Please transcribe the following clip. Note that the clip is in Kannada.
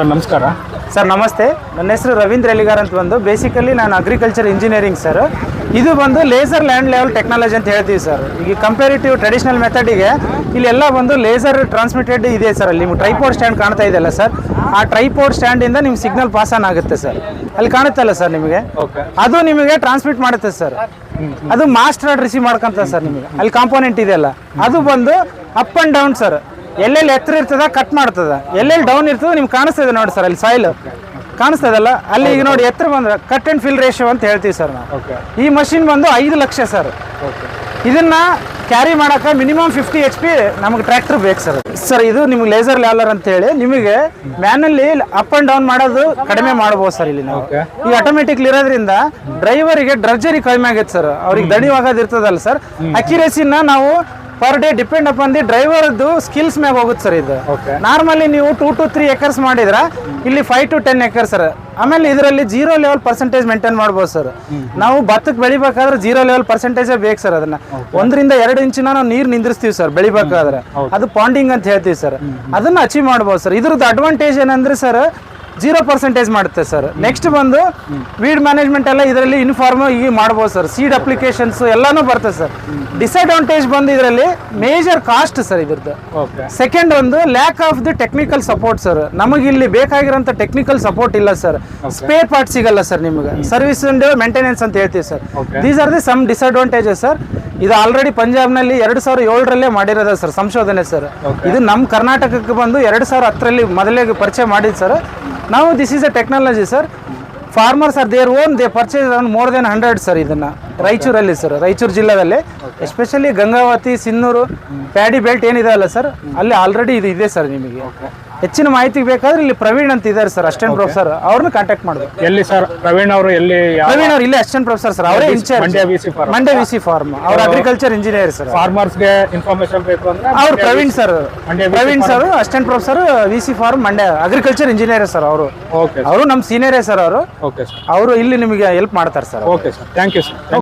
ಸರ್ ನಮಸ್ಕಾರ. ಸರ್ ನಮಸ್ತೆ. ನನ್ನ ಹೆಸರು ರವೀಂದ್ರ ಎಲಿಗಾರ್ ಅಂತ ಬಂದು ಬೇಸಿಕಲಿ ನಾನು ಅಗ್ರಿಕಲ್ಚರ್ ಇಂಜಿನಿಯರಿಂಗ್ ಸರ್ ಇದು ಬಂದು ಲೇಸರ್ ಲ್ಯಾಂಡ್ ಲೆವೆಲ್ ಟೆಕ್ನಾಲಜಿ ಅಂತ ಹೇಳ್ತೀವಿ ಸರ್ ಈಗ ಕಂಪೇರಿಟಿವ್ ಟ್ರೆಡಿಷನಲ್ ಮೆಥಡಿಗೆ ಇಲ್ಲೆಲ್ಲ ಬಂದು ಲೇಸರ್ ಟ್ರಾನ್ಸ್ಮಿಟೆಡ್ ಇದೆ ಸರ್ ಅಲ್ಲಿ ನಿಮ್ಗೆ ಟ್ರೈಪೋರ್ಡ್ ಸ್ಟ್ಯಾಂಡ್ ಕಾಣ್ತಾ ಇದೆಯಲ್ಲ ಸರ್ ಆ ಟ್ರೈಪೋರ್ಡ್ ಸ್ಟ್ಯಾಂಡಿಂದ ನಿಮ್ಗೆ ಸಿಗ್ನಲ್ ಪಾಸ್ ಆನ್ ಆಗುತ್ತೆ ಸರ್ ಅಲ್ಲಿ ಕಾಣುತ್ತಲ್ಲ ಸರ್ ನಿಮಗೆ? ಅದು ನಿಮಗೆ ಟ್ರಾನ್ಸ್ಮಿಟ್ ಮಾಡುತ್ತೆ ಸರ್ ಅದು ಮಾಸ್ಟರ್ ರಿಸೀವ್ ಮಾಡ್ಕೊಂತ ಸರ್ ನಿಮಗೆ. ಅಲ್ಲಿ ಕಾಂಪೋನೆಂಟ್ ಇದೆಯಲ್ಲ ಅದು ಬಂದು ಅಪ್ ಅಂಡ್ ಡೌನ್ ಸರ್ ಎಲ್ಲೆಲ್ಲಿ ಎತ್ತರ ಇರ್ತದ ಕಟ್ ಮಾಡ್ತದ. ಎಲ್ಲೆಲ್ಲಿ ಡೌನ್ ಇರ್ತದ ನಿಮ್ಗೆ ಕಾಣಿಸ್ತದೆ ನೋಡಿ ಸರ್ ಅಲ್ಲಿ ಸಾಯಿಲ್ ಕಾಣಿಸ್ತದಲ್ಲ? ಅಲ್ಲಿ ಈಗ ನೋಡಿ ಎತ್ತರ ಬಂದ್ರೆ ಕಟ್ ಅಂಡ್ ಫಿಲ್ ರೇಷಿಯೋ ಅಂತ ಹೇಳ್ತೀವಿ ಸರ್ ನಾವು. ಈ ಮಷಿನ್ ಬಂದು ಐದು ಲಕ್ಷ ಸರ್ ಇದನ್ನ ಕ್ಯಾರಿ ಮಾಡಕ್ಕೆ ಮಿನಿಮಮ್ ಫಿಫ್ಟಿ ಎಚ್ ಪಿ ನಮಗೆ ಟ್ರ್ಯಾಕ್ಟರ್ ಬೇಕು ಸರ್ ಸರ್ ಇದು ನಿಮ್ಗೆ ಲೇಸರ್ ಲ್ಯಾಲರ್ ಅಂತ ಹೇಳಿ ನಿಮಗೆ ಮ್ಯಾನಲ್ಲಿ ಅಪ್ ಅಂಡ್ ಡೌನ್ ಮಾಡೋದು ಕಡಿಮೆ ಮಾಡ್ಬೋದು ಸರ್ ಇಲ್ಲಿ ನಾವು. ಈ ಆಟೋಮೆಟಿಕ್ ಇರೋದ್ರಿಂದ ಡ್ರೈವರಿಗೆ ಡ್ರಜರಿ ಕಡಿಮೆ ಆಗೈತೆ ಸರ್ ಅವ್ರಿಗೆ ದಣಿವಾಗೋದು ಇರ್ತದಲ್ಲ ಸರ್ ಅಕ್ಯುರೇಸಿನ ನಾವು per day depend upon the ಡ್ರೈವರ್ದು skills ಮ್ಯಾಗ ಹೋಗುತ್ತೆ ಸರ್ ಇದು. ನಾರ್ಮಲಿ ನೀವು ಟೂ ಟು ತ್ರೀ ಎಕರ್ಸ್ ಮಾಡಿದ್ರ ಇಲ್ಲಿ five to ten acres sir. ಆಮೇಲೆ ಇದರಲ್ಲಿ ಜೀರೋ ಲೆವೆಲ್ ಪರ್ಸೆಂಟೇಜ್ ಮೇಂಟೈನ್ ಮಾಡ್ಬೋದು ಸರ್. ನಾವು ಭತ್ತಕ್ಕೆ ಬೆಳಿಬೇಕಾದ್ರೆ ಜೀರೋ ಲೆವೆಲ್ ಪರ್ಸೆಂಟೇಜೇ ಬೇಕು ಸರ್ ಅದನ್ನ. ಒಂದರಿಂದ ಎರಡು ಇಂಚಿನ ನಾವು ನೀರು ನಿಂದ್ರಿಸ್ತೀವಿ ಸರ್ ಬೆಳಿಬೇಕಾದ್ರೆ. ಅದು ಪಾಂಡಿಂಗ್ ಅಂತ ಹೇಳ್ತೀವಿ ಸರ್. ಅದನ್ನ ಅಚೀವ್ ಮಾಡ್ಬೋದು ಸರ್. ಇದ್ರದ್ದು ಅಡ್ವಾಂಟೇಜ್ ಏನಂದ್ರೆ ಸರ್ ಜೀರೋ ಪರ್ಸೆಂಟೇಜ್ ಮಾಡುತ್ತೆ ಸರ್. ನೆಕ್ಸ್ಟ್ ಬಂದು ವೀಡ್ ಮ್ಯಾನೇಜ್ಮೆಂಟ್ ಎಲ್ಲ ಇದರಲ್ಲಿ ಇನ್ಫಾರ್ಮ್ ಈಗ ಮಾಡ್ಬೋದು ಸರ್. ಸೀಡ್ ಅಪ್ಲಿಕೇಶನ್ಸ್ ಎಲ್ಲಾನು ಬರ್ತದೆ ಸರ್. ಡಿಸ್ಅಡ್ವಾಂಟೇಜ್ ಬಂದು ಇದರಲ್ಲಿ ಮೇಜರ್ ಕಾಸ್ಟ್ ಸರ್ ಇದ್ರದ್ದು. ಸೆಕೆಂಡ್ ಒಂದು lack of the technical support sir. ನಮಗೆ ಇಲ್ಲಿ ಬೇಕಾಗಿರೋಂಥ ಟೆಕ್ನಿಕಲ್ ಸಪೋರ್ಟ್ ಇಲ್ಲ ಸರ್. ಸ್ಪೇರ್ ಪಾರ್ಟ್ ಸಿಗಲ್ಲ ಸರ್ ನಿಮಗೆ. ಸರ್ವಿಸ್ ಅಂಡ್ ಮೇಂಟೆನೆನ್ಸ್ ಅಂತ ಹೇಳ್ತೀವಿ sir. These are the some disadvantages sir ಇದು ಆಲ್ರೆಡಿ ಪಂಜಾಬ್ನಲ್ಲಿ ಎರಡು ಸಾವಿರ ಏಳರಲ್ಲೇ ಮಾಡಿರೋದ ಸರ್ ಸಂಶೋಧನೆ ಸರ್. ಇದು ನಮ್ಮ ಕರ್ನಾಟಕಕ್ಕೆ ಬಂದು ಎರಡು ಸಾವಿರ ಹತ್ತರಲ್ಲಿ ಮೊದಲೇ ಪರಿಚಯ ಮಾಡಿದ್ದು ಸರ್. ನಾವು this is a technology sir. Farmers are their own they purchase more than hundred sir ಇದನ್ನ. ರಾಯಚೂರಲ್ಲಿ ಸರ್ ರಾಯಚೂರು ಜಿಲ್ಲೆಯಲ್ಲಿ especially Gangavati Sinnur paddy belt ಏನಿದೆ ಅಲ್ಲ ಸರ್ ಅಲ್ಲಿ ಆಲ್ರೆಡಿ ಇದು ಇದೆ ಸರ್ ನಿಮಗೆ. ಹೆಚ್ಚಿನ ಮಾಹಿತಿ ಬೇಕಾದ್ರೆ ಇಲ್ಲಿ ಪ್ರವೀಣ್ ಅಂತ ಇದ್ದಾರೆ ಸರ್ ಅಸ್ಟೆಂಟ್ ಪ್ರೊಫೆಸರ್ ಅವ್ರನ್ನ ಕಾಂಟ್ಯಾಕ್ಟ್ ಮಾಡಬೇಕು. ಎಲ್ಲಿ ಸರ್? ಪ್ರವೀಣ್ ಅವರು ಎಲ್ಲಿ ಪ್ರವೀಣ್ ಅವರು ಇಲ್ಲಿ ಅಸ್ಟೆಂಟ್ ಪ್ರೊಫೆಸರ್ ಸರ್ ಅವರೇ incharge Mandya V C farm Mandya V C farm ಅವ್ರ ಅಗ್ರಿಕಲ್ಚರ್ ಇಂಜಿನಿಯರ್ ಸರ್. ಫಾರ್ಮರ್ಸ್ಗೆ ಇನ್ಫಾರ್ಮೇಶನ್ ಬೇಕು ಅಂದ್ರೆ ಅವ್ರು Praveen sir. Praveen sir assistant professor V C farm Mandya agriculture engineer sir ಅವರು. ಓಕೆ ಅವರು ನಮ್ಮ ಸೀನಿಯರೇ ಸರ್ ಅವರು. ಓಕೆ ಸರ್ ಅವರು ಇಲ್ಲಿ ನಿಮಗೆ ಹೆಲ್ಪ್ ಮಾಡ್ತಾರೆ sir okay sir thank you sir